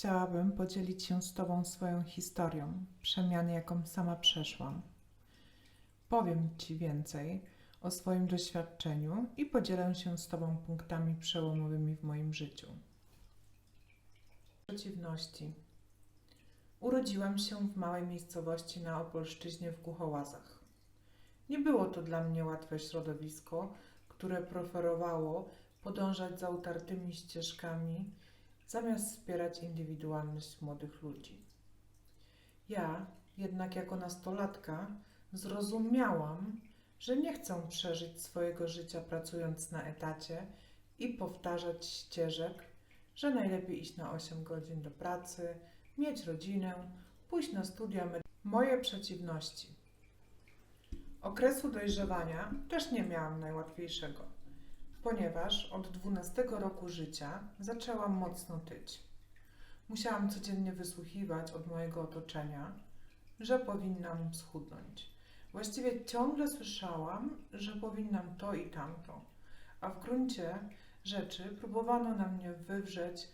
chciałabym podzielić się z Tobą swoją historią, przemiany, jaką sama przeszłam. Powiem Ci więcej o swoim doświadczeniu i podzielę się z Tobą punktami przełomowymi w moim życiu. Przeciwności. Urodziłam się w małej miejscowości na Opolszczyźnie w Głuchołazach. Nie było to dla mnie łatwe środowisko, które preferowało podążać za utartymi ścieżkami, zamiast wspierać indywidualność młodych ludzi. Ja, jednak jako nastolatka, zrozumiałam, że nie chcę przeżyć swojego życia pracując na etacie i powtarzać ścieżek, że najlepiej iść na 8 godzin do pracy, mieć rodzinę, pójść na studia. Moje przeciwności. Okresu dojrzewania też nie miałam najłatwiejszego, ponieważ od 12 roku życia zaczęłam mocno tyć. Musiałam codziennie wysłuchiwać od mojego otoczenia, że powinnam schudnąć. Właściwie ciągle słyszałam, że powinnam to i tamto, a w gruncie rzeczy próbowano na mnie wywrzeć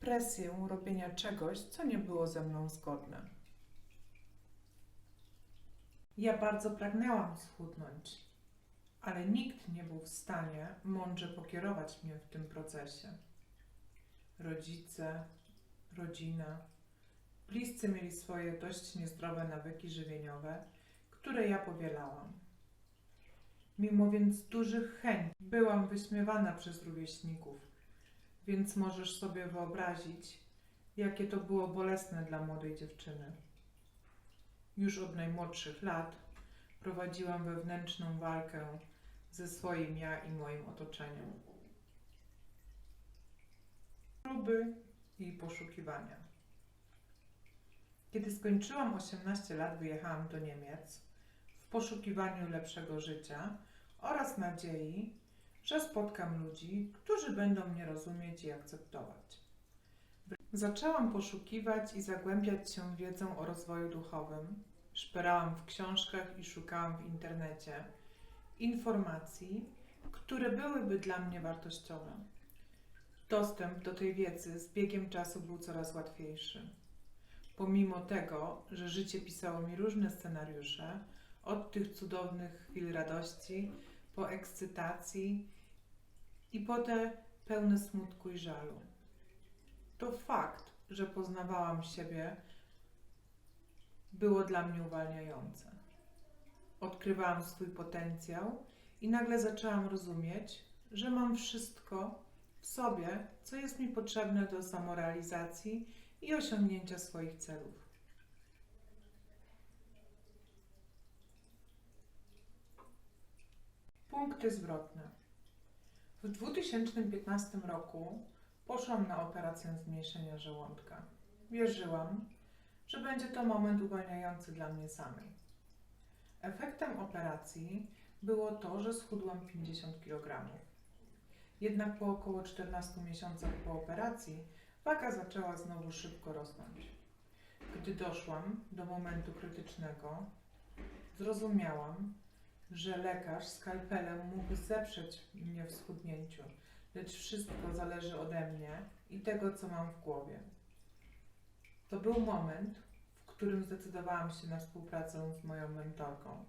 presję robienia czegoś, co nie było ze mną zgodne. Ja bardzo pragnęłam schudnąć, ale nikt nie był w stanie mądrze pokierować mnie w tym procesie. Rodzice, rodzina, bliscy mieli swoje dość niezdrowe nawyki żywieniowe, które ja powielałam. Mimo więc dużych chęci byłam wyśmiewana przez rówieśników, więc możesz sobie wyobrazić, jakie to było bolesne dla młodej dziewczyny. Już od najmłodszych lat prowadziłam wewnętrzną walkę ze swoim ja i moim otoczeniem. Próby i poszukiwania. Kiedy skończyłam 18 lat, wyjechałam do Niemiec w poszukiwaniu lepszego życia oraz nadziei, że spotkam ludzi, którzy będą mnie rozumieć i akceptować. Zaczęłam poszukiwać i zagłębiać się wiedzą o rozwoju duchowym. Szperałam w książkach i szukałam w internecie informacji, które byłyby dla mnie wartościowe. Dostęp do tej wiedzy z biegiem czasu był coraz łatwiejszy. Pomimo tego, że życie pisało mi różne scenariusze, od tych cudownych chwil radości, po ekscytacji i po te pełne smutku i żalu. To fakt, że poznawałam siebie, było dla mnie uwalniające. Odkrywałam swój potencjał i nagle zaczęłam rozumieć, że mam wszystko w sobie, co jest mi potrzebne do samorealizacji i osiągnięcia swoich celów. Punkty zwrotne. W 2015 roku poszłam na operację zmniejszenia żołądka. Wierzyłam, że będzie to moment uwalniający dla mnie samej. Efektem operacji było to, że schudłam 50 kg. Jednak po około 14 miesiącach po operacji waga zaczęła znowu szybko rosnąć. Gdy doszłam do momentu krytycznego, zrozumiałam, że lekarz skalpelem mógł zeprzeć mnie w schudnięciu, lecz wszystko zależy ode mnie i tego, co mam w głowie. To był moment, którym zdecydowałam się na współpracę z moją mentorką,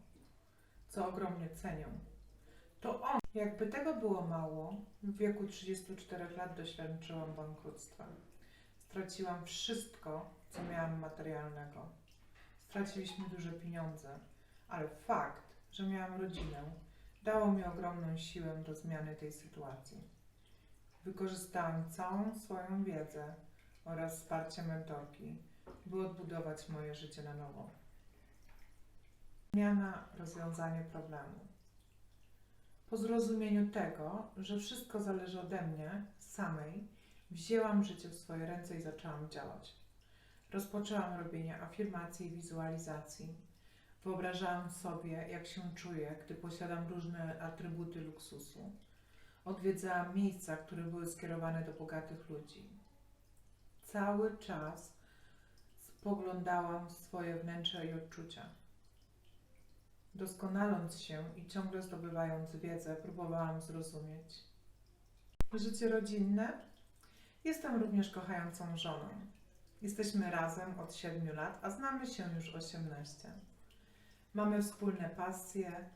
co ogromnie cenię. To on, jakby tego było mało, w wieku 34 lat doświadczyłam bankructwa. Straciłam wszystko, co miałam materialnego. Straciliśmy duże pieniądze, ale fakt, że miałam rodzinę, dało mi ogromną siłę do zmiany tej sytuacji. Wykorzystałam całą swoją wiedzę oraz wsparcie mentorki, by odbudować moje życie na nowo. Zmiana, rozwiązanie problemu. Po zrozumieniu tego, że wszystko zależy ode mnie samej, wzięłam życie w swoje ręce i zaczęłam działać. Rozpoczęłam robienie afirmacji i wizualizacji. Wyobrażałam sobie, jak się czuję, gdy posiadam różne atrybuty luksusu. Odwiedzałam miejsca, które były skierowane do bogatych ludzi. Cały czas spoglądałam w swoje wnętrze i odczucia. Doskonaląc się i ciągle zdobywając wiedzę, próbowałam zrozumieć. Życie rodzinne? Jestem również kochającą żoną. Jesteśmy razem od 7 lat, a znamy się już 18. Mamy wspólne pasje,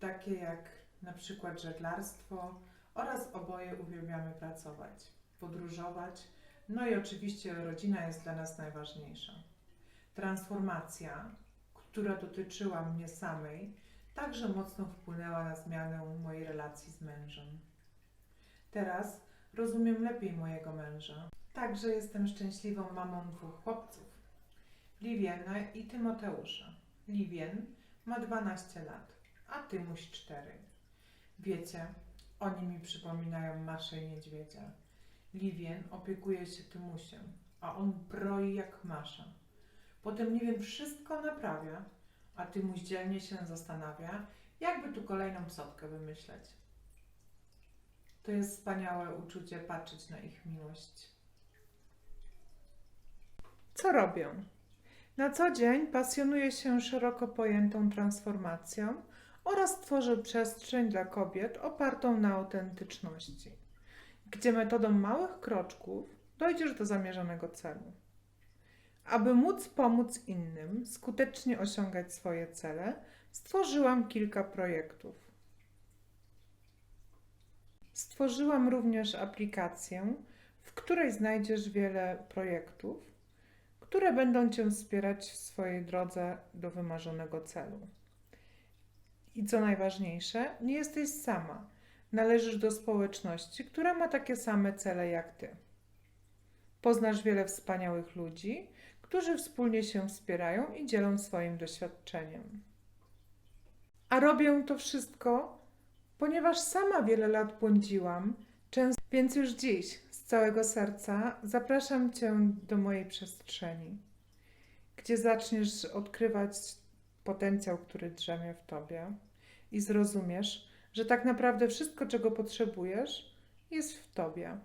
takie jak na przykład żeglarstwo oraz oboje uwielbiamy pracować, podróżować, no i oczywiście rodzina jest dla nas najważniejsza. Transformacja, która dotyczyła mnie samej, także mocno wpłynęła na zmianę mojej relacji z mężem. Teraz rozumiem lepiej mojego męża. Także jestem szczęśliwą mamą dwóch chłopców, Liwiena i Tymoteusza. Liwien ma 12 lat, a Tymuś 4. Wiecie, oni mi przypominają Maszę i Niedźwiedzia. Liwien opiekuje się Tymusiem, a on broi jak Masza. Potem nie wiem, wszystko naprawia, a Tymuś dzielnie się zastanawia, jakby tu kolejną psotkę wymyśleć. To jest wspaniałe uczucie patrzeć na ich miłość. Co robię? Na co dzień pasjonuję się szeroko pojętą transformacją oraz tworzę przestrzeń dla kobiet opartą na autentyczności, gdzie metodą małych kroczków dojdziesz do zamierzonego celu. Aby móc pomóc innym skutecznie osiągać swoje cele, stworzyłam kilka projektów. Stworzyłam również aplikację, w której znajdziesz wiele projektów, które będą Cię wspierać w swojej drodze do wymarzonego celu. I co najważniejsze, nie jesteś sama. Należysz do społeczności, która ma takie same cele jak Ty. Poznasz wiele wspaniałych ludzi, którzy wspólnie się wspierają i dzielą swoim doświadczeniem. A robię to wszystko, ponieważ sama wiele lat błądziłam, często, więc już dziś z całego serca zapraszam Cię do mojej przestrzeni, gdzie zaczniesz odkrywać potencjał, który drzemie w Tobie i zrozumiesz, że tak naprawdę wszystko, czego potrzebujesz, jest w Tobie.